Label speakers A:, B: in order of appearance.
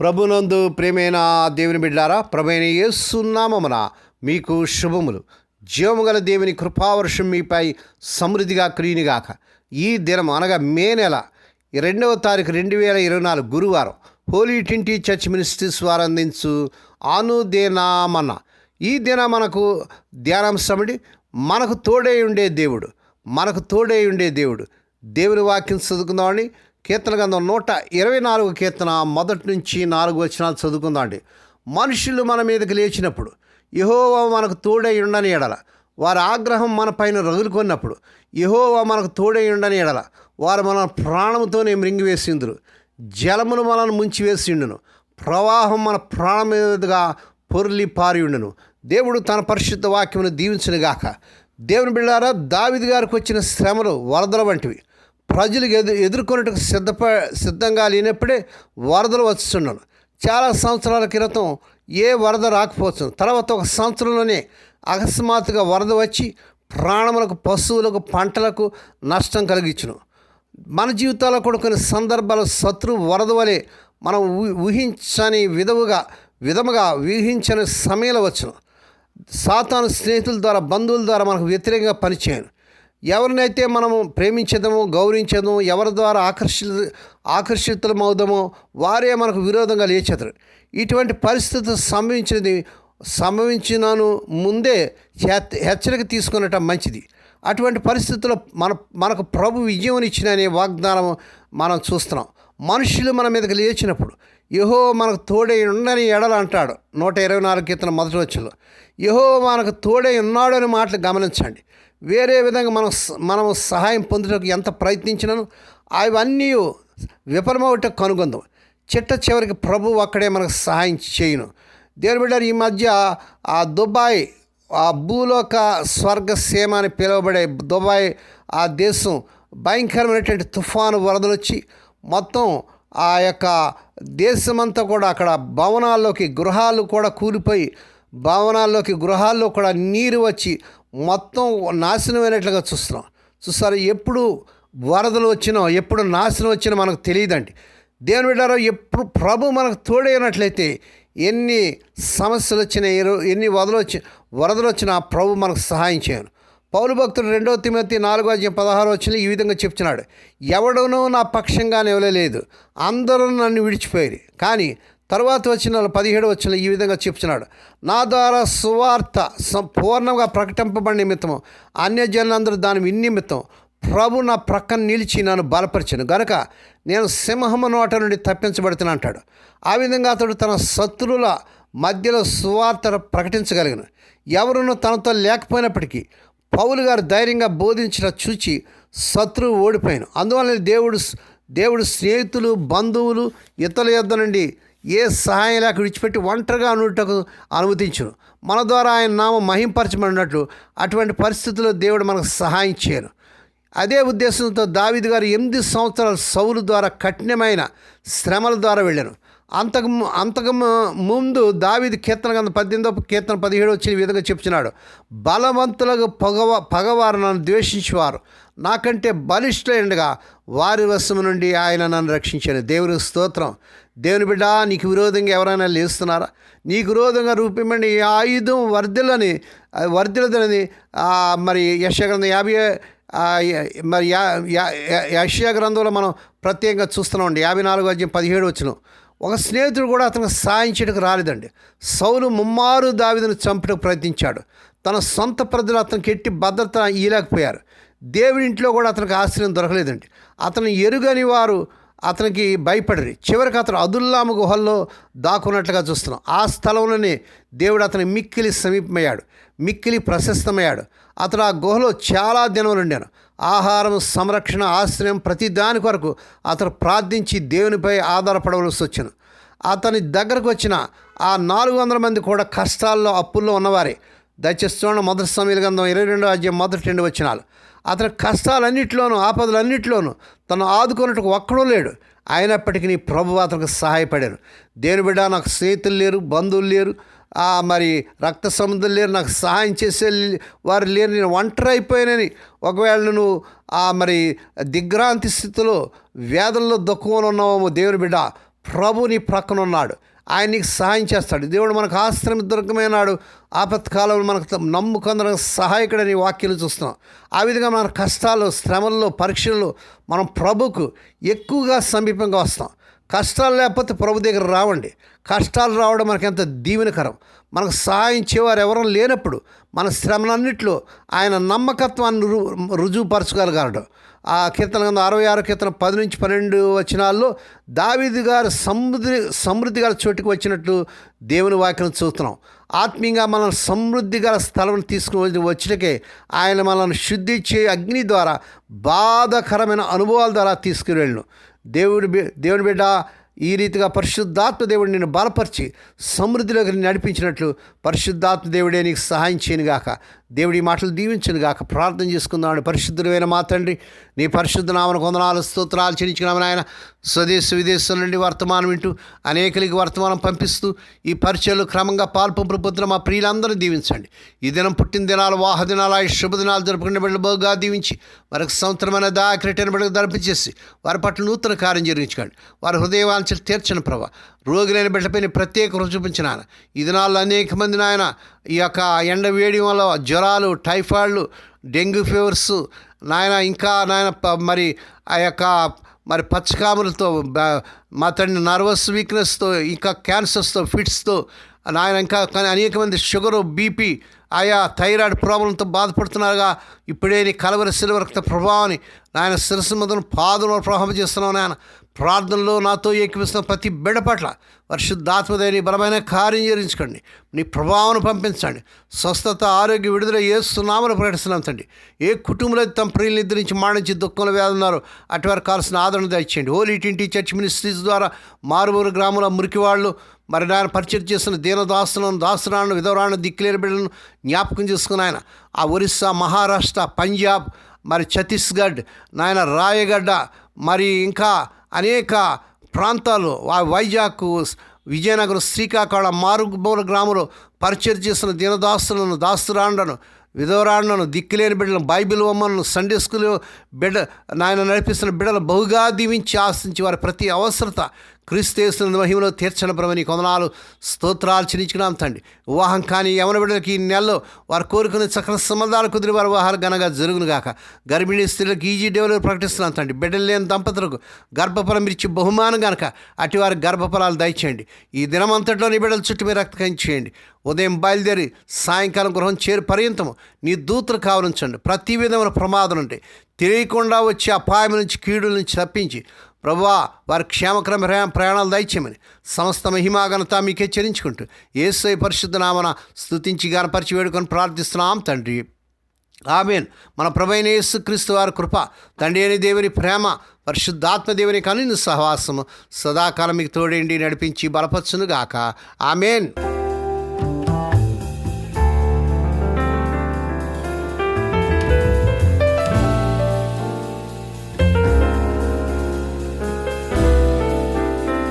A: ప్రభునందు ప్రేమైన దేవుని బిడ్డారా ప్రభైన ఏసున్నామమున మీకు శుభములు. జీవము గల దేవుని కృపావర్షం మీపై సమృద్ధిగా క్రీనిగాక ఈ దినం అనగా మే నెల రెండవ తారీఖు రెండు వేల ఇరవై నాలుగు గురువారం హోలీ టింటి చర్చ్ మినిస్ట్రీస్ వారు అందించు ఆనుదేనామన్న ఈ దిన మనకు ధ్యానాంశముడి మనకు తోడై ఉండే దేవుడు మనకు తోడై ఉండే దేవుడు. దేవుని వాక్యం చదువుకుందామని కీర్తన గంధం నూట ఇరవై నాలుగు కీర్తన మొదటి నుంచి నాలుగు వచనాలు చదువుకుందామండి మనుషులు మన మీదకి లేచినప్పుడు యహోవా మనకు తోడై ఉండని ఎడల వారి ఆగ్రహం మన పైన రగులుకొన్నప్పుడు యహోవా మనకు తోడై ఉండని ఎడల వారు మన ప్రాణముతోనే మృంగివేసిందురు. జలమును మనల్ని ముంచివేసిండును. ప్రవాహం మన ప్రాణం మీదుగా పొర్లి పారి ఉండును దేవుడు తన పరిశుద్ధ వాక్యమును దీవించునుగాక. దేవుని బిళ్ళారా దావిది గారికి వచ్చిన శ్రమలు వరదల వంటివి. ప్రజలు ఎదు ఎదుర్కొనేటకు సిద్ధప సిద్ధంగా లేనప్పుడే వరదలు వస్తున్నాను చాలా సంవత్సరాల క్రితం ఏ వరద రాకపోవచ్చు. తర్వాత ఒక సంవత్సరంలోనే అకస్మాత్తుగా వరద వచ్చి ప్రాణములకు పశువులకు పంటలకు నష్టం కలిగించును. మన జీవితాల్లో కూడా కొన్ని సందర్భాలు శత్రు వరద వలె మనం ఊహించని విధముగా విధముగా ఊహించని సమయంలో వచ్చును. సాతాను స్నేహితుల ద్వారా బంధువుల ద్వారా మనకు వ్యతిరేకంగా పనిచేయను. ఎవరినైతే మనము ప్రేమించదము గౌరవించదము ఎవరి ద్వారా ఆకర్షి ఆకర్షితులమవుదామో వారే మనకు విరోధంగా లేచెదరు ఇటువంటి పరిస్థితి సంభవించినది సంభవించినాను ముందే హెచ్చరిక తీసుకునటం మంచిది. అటువంటి పరిస్థితుల్లో మన మనకు ప్రభు విజయం ఇచ్చిననే వాగ్దానం మనం చూస్తున్నాం. మనుషులు మన మీదకి లేచినప్పుడు యహో మనకు తోడై ఉండని ఎడలు అంటాడు. నూట ఇరవై నాలుగు కీర్తన మొదటి వచ్చులో యహో మనకు తోడై ఉన్నాడు అనే మాటలు గమనించండి. వేరే విధంగా మనం మనము మనం సహాయం పొందుటకు ఎంత ప్రయత్నించినాను అవన్నీ విఫలమవుట కనుగొందాం. చిట్ట చివరికి ప్రభు అక్కడే మనకు సహాయం చేయను. దేవుని బిడ్డారు ఈ మధ్య ఆ దుబాయ్ ఆ భూలోక స్వర్గ సీమ అని పిలువబడే దుబాయ్ ఆ దేశం భయంకరమైనటువంటి తుఫాను వరదలు వచ్చి మొత్తం ఆ యొక్క దేశమంతా కూడా అక్కడ భవనాల్లోకి గృహాలు కూడా కూలిపోయి భవనాల్లోకి గృహాల్లో కూడా నీరు వచ్చి మొత్తం నాశనమైనట్లుగా చూస్తున్నాం. చూస్తారు ఎప్పుడు వరదలు వచ్చినా ఎప్పుడు నాశనం వచ్చినా మనకు తెలియదండి. దేవుని బిడ్డారో ఎప్పుడు ప్రభు మనకు తోడైనట్లయితే ఎన్ని సమస్యలు వచ్చినా ఎన్ని వదలు వచ్చి వరదలు వచ్చినా ప్రభు మనకు సహాయం చేయను. పౌలు భక్తుడు రెండవ తిమ్మతి నాలుగో అధ్యాయం పదహారు వచ్చిన ఈ విధంగా చెప్తున్నాడు. ఎవడనూ నా పక్షంగా నివలేదు అందరూ నన్ను విడిచిపోయారు. కానీ తర్వాత వచ్చిన పదిహేడు వచ్చిన ఈ విధంగా చెప్తున్నాడు నా ద్వారా సువార్త సంపూర్ణంగా ప్రకటింపబడిన నిమిత్తము అన్యజనులందరూ దాని విన్నిమిత్తం ప్రభు నా ప్రక్కన నిలిచి నన్ను బలపరిచాను. గనక నేను సింహము నోట నుండి తప్పించబడుతున్నా అంటాడు. ఆ విధంగా అతడు తన శత్రువుల మధ్యలో సువార్త ప్రకటించగలిగిన. ఎవరునూ తనతో లేకపోయినప్పటికీ పౌలు గారు ధైర్యంగా బోధించిన చూచి శత్రువు ఓడిపోయాను. అందువల్ల దేవుడు దేవుడు స్నేహితులు బంధువులు ఇతరుల యొద్ద నుండి ఏ సహాయం లేక విడిచిపెట్టి ఒంటరిగా అనుటకు అనుమతించును. మన ద్వారా ఆయన నామం మహింపరచమన్నట్లు అటువంటి పరిస్థితుల్లో దేవుడు మనకు సహాయం చేయను. అదే ఉద్దేశంతో దావిద్ గారు ఎనిమిది సంవత్సరాల సౌలు ద్వారా కఠినమైన శ్రమల ద్వారా వెళ్ళాను అంతకు అంతకు ము- ముందు దావిది కీర్తన కింద పద్దెనిమిదో కీర్తన పదిహేడు వచ్చిన విధంగా చెప్తున్నాడు బలవంతులకు పగవ పగవారు నన్ను ద్వేషించేవారు. నాకంటే బలిష్ఠులైనగా వారి వశము నుండి ఆయన నన్ను రక్షించాను దేవుని స్తోత్రం. దేవుని బిడ్డ నీకు విరోధంగా ఎవరైనా లేస్తున్నారా? నీకు విరోధంగా రూపమండి ఈ ఆయుధం వర్ధిలని వర్ధిల్లదని మరి యశగ్రంథం యాభై మరి యా గ్రంథంలో మనం ప్రత్యేకంగా చూస్తున్నామండి యాభై నాలుగు అధ్యయం పదిహేడు వచ్చిన. ఒక స్నేహితుడు కూడా అతనికి సాయం చేయడానికి రాలేదండి. సౌలు ముమ్మారు దావిదను చంపడానికి ప్రయత్నించాడు. తన సొంత ప్రజలు అతనికి ఎట్టి భద్రత ఇయలేకపోయారు దేవుడి ఇంట్లో కూడా అతనికి ఆశ్రయం దొరకలేదండి. అతను ఎరుగని వారు అతనికి భయపడరు. చివరికి అతను అదుల్లాము గుహల్లో దాక్కున్నట్లుగా చూస్తున్నాం. ఆ స్థలంలోనే దేవుడు అతని మిక్కిలి సమీపమయ్యాడు. మిక్కిలి ప్రశస్తమయ్యాడు. అతను ఆ గుహలో చాలా దినములు ఉండాను. ఆహారం సంరక్షణ ఆశ్రయం ప్రతి దాని కొరకు అతను ప్రార్థించి దేవునిపై ఆధారపడవలసి వచ్చాను. అతని దగ్గరకు వచ్చిన ఆ నాలుగు వందల మంది కూడా కష్టాల్లో అప్పుల్లో ఉన్నవారే. దయచేసి చూడండి మొదటి సమయాల గంధం ఇరవై రెండో అధ్యాయం మొదటి రెండు వచ్చినాలు అతని కష్టాలన్నింటిలోనూ ఆపదలన్నింటిలోనూ తను ఆదుకున్నట్టు ఒక్కడూ లేడు. అయినప్పటికీ నీ ప్రభు అతనికి సహాయపడాను దేని బిడ్డ నాకు స్నేహితులు లేరు బంధువులు లేరు ఆ, మరి రక్త సముద్రం లేరు నాకు సహాయం చేసే వారు లేరు నేను ఒంటరి అయిపోయానని ఒకవేళ నువ్వు ఆ మరి దిగ్భ్రాంతి స్థితిలో వేదనలో దుఃఖంలో ఉన్నావేమో దేవుని బిడ్డ ప్రభు నీ ప్రక్కన ఉన్నాడు ఆయన నీకు సహాయం చేస్తాడు. దేవుడు మనకు ఆశ్రమ దుర్గమైనాడు ఆపత్కాలంలో మనకు నమ్ముకొందరం సహాయకుడని వాక్యాలు చూస్తున్నాం. ఆ విధంగా మన కష్టాలు శ్రమల్లో పరీక్షల్లో మనం ప్రభుకు ఎక్కువగా సమీపంగా వస్తాం. కష్టాలు లేకపోతే ప్రభు దగ్గర రావండి. కష్టాలు రావడం మనకి ఎంత దీవెనకరం. మనకు సహాయం చేవారు ఎవరూ లేనప్పుడు మన శ్రమలన్నింటిలో ఆయన నమ్మకత్వాన్ని రు రుజువుపరచగలగలడు ఆ కీర్తన గంధం అరవై ఆరు కీర్తన పది నుంచి పన్నెండు వచనాల్లో దావిది గారు సమృద్ధి సమృద్ధి గల చోటుకు వచ్చినట్లు దేవుని వాక్యం చూస్తున్నాం. ఆత్మీయంగా మనం సమృద్ధి గల స్థలం తీసుకుని వచ్చినకే ఆయన మనల్ని శుద్ధి చే అగ్ని ద్వారా బాధకరమైన అనుభవాల ద్వారా తీసుకువెళ్ళను. దేవుడి దేవుని బిడ్డ ఈ రీతిగా పరిశుద్ధాత్మ దేవుడు నిన్ను బలపరిచి సమృద్ధిలోకి నడిపించినట్లు పరిశుద్ధాత్మ దేవుడే నీకు సహాయం చేయనుగాక. దేవుడి మాటలు దీవించను గాక ప్రార్థన చేసుకుందామని పరిశుద్ధుడైన మా తండ్రి నీ పరిశుద్ధ నామన కొందనాలు స్తోత్రాలు చెల్లించుకున్నామని ఆయన స్వదేశ విదేశం నుండి వర్తమానం వింటూ అనేకలకి వర్తమానం పంపిస్తూ ఈ పరిచయలు క్రమంగా పాల్పంపులు పొందిన మా ప్రియులందరూ దీవించండి. ఈ దినం పుట్టిన దినాలు వాహ దినాలు ఆ శుభ దినాలు జరుపుకునే బిడ్డలు బహుగా దీవించి వారికి సంవత్సరమైన దాకరిటైన బిడ్డకు దర్పించేసి వారి పట్ల నూతన కార్యం జరిగించుకోండి. వారి హృదయవాంఛలు తీర్చని ప్రభా. రోగులైన బిడ్డపైన ప్రత్యేక రుచి చూపించిన ఆయన ఈ దినాల్లో అనేక మంది నాయన ఈ యొక్క ఎండ వేడి వల్ల జ్వరాలు టైఫాయిడ్లు డెంగ్యూ ఫీవర్స్ నాయన ఇంకా నాయన ప- మరి ఆ యొక్క మరి పచ్చకాములతో మా తండ్రి నర్వస్ వీక్నెస్తో ఇంకా క్యాన్సర్స్తో ఫిట్స్తో నాయన ఇంకా కానీ అనేక మంది షుగరు బీపీ ఆయా థైరాయిడ్ ప్రాబ్లంతో బాధపడుతున్నారుగా. ఇప్పుడే నీ కలవరి సిల్వర్ రక్త ప్రభావాన్ని నాయన శిరస్సు మొదలు పాదంలో ప్రభావం చేస్తున్నావు నాయన. ప్రార్థనలో నాతో ఏకమిస్తున్న ప్రతి బిడ్డ పట్ల పరిశుద్ధాత్మదేని బలమైన కార్యం చేయించుకోండి. నీ ప్రభావం పంపించండి. స్వస్థత ఆరోగ్య విడుదల ఏస్తున్నామని ప్రకటిస్తున్నాం తండ్రి. ఏ కుటుంబంలో తమ ప్రియులు నిద్రించి మాడించి దుఃఖంలో వేదన్నారు అటువారు కావాల్సిన ఆదరణ దయచేయండి. హోలీ టింటి చర్చ్ మినిస్ట్రీస్ ద్వారా మారుమూరు గ్రామంలో మురికివాళ్ళు మరి నాయన పరిచయం చేసిన దీనదాసులను దాసురాలను విధవరాలను దిక్కులేని బిడ్డలను జ్ఞాపకం చేసుకుని ఆయన ఆ ఒరిస్సా మహారాష్ట్ర పంజాబ్ మరి ఛత్తీస్గఢ్ నాయన రాయగడ్డ మరి ఇంకా అనేక ప్రాంతాలు వైజాగ్ విజయనగరం శ్రీకాకుళం మారుమూల గ్రామంలో పరిచయం చేసిన దీనదాసులను దాసురాండను విధవరాండను దిక్కులేని బిడ్డలను బైబిల్ బొమ్మలను సండే స్కూల్ బిడ్డ నాయన నడిపిస్తున్న బిడ్డలు బహుగా దీవించి ఆశించి వారి ప్రతి అవసరత క్రీస్తేస్తున్న మహిమలో తీర్చని ప్రభని కొందనాలు స్తోత్రాలు చెల్లించుకున్నాం తండ్రి. వివాహం కానీ యవన బిడ్డలకి ఈ నెలలో వారు కోరుకునే చక్కని సంబంధాలు కుదిరి వారి వివాహాలు ఘనంగా జరుగును గాక. గర్భిణీ స్త్రీలకు ఈజీ డెవలప్ ప్రకటిస్తున్నాం తండ్రి. బిడ్డలు లేని దంపతులకు గర్భఫలం ఇచ్చి బహుమానం గనక అటువారి గర్భఫలాలు దయచేయండి. ఈ దినమంతట్లో నీ బిడ్డల చుట్టూ మీరు రక్తకం చేయండి. ఉదయం బయలుదేరి సాయంకాలం గృహం చేరు పర్యంతము నీ దూతలు కావలించండి. ప్రతి విధమైన ప్రమాదం ఉంటాయి తెలియకుండా వచ్చే అపాయం నుంచి కీడుల నుంచి తప్పించి ప్రభువా వారి క్షేమక్రమ ప్రయాణాలు దయచేయమని సమస్త మహిమాఘనత మీకే చెల్లించుకుంటూ ఏసై పరిశుద్ధ నామన స్థుతించి గనపరిచి వేడుకొని ప్రార్థిస్తున్నాం తండ్రి. ఆమెన్. మన ప్రభైన యేసుక్రీస్తు వారి కృప తండ్రి అని దేవుని ప్రేమ పరిశుద్ధాత్మ దేవుని కనుని సహవాసము. సదాకాలం మీకు తోడేండి నడిపించి బలపరచునుగాక. ఆమెన్.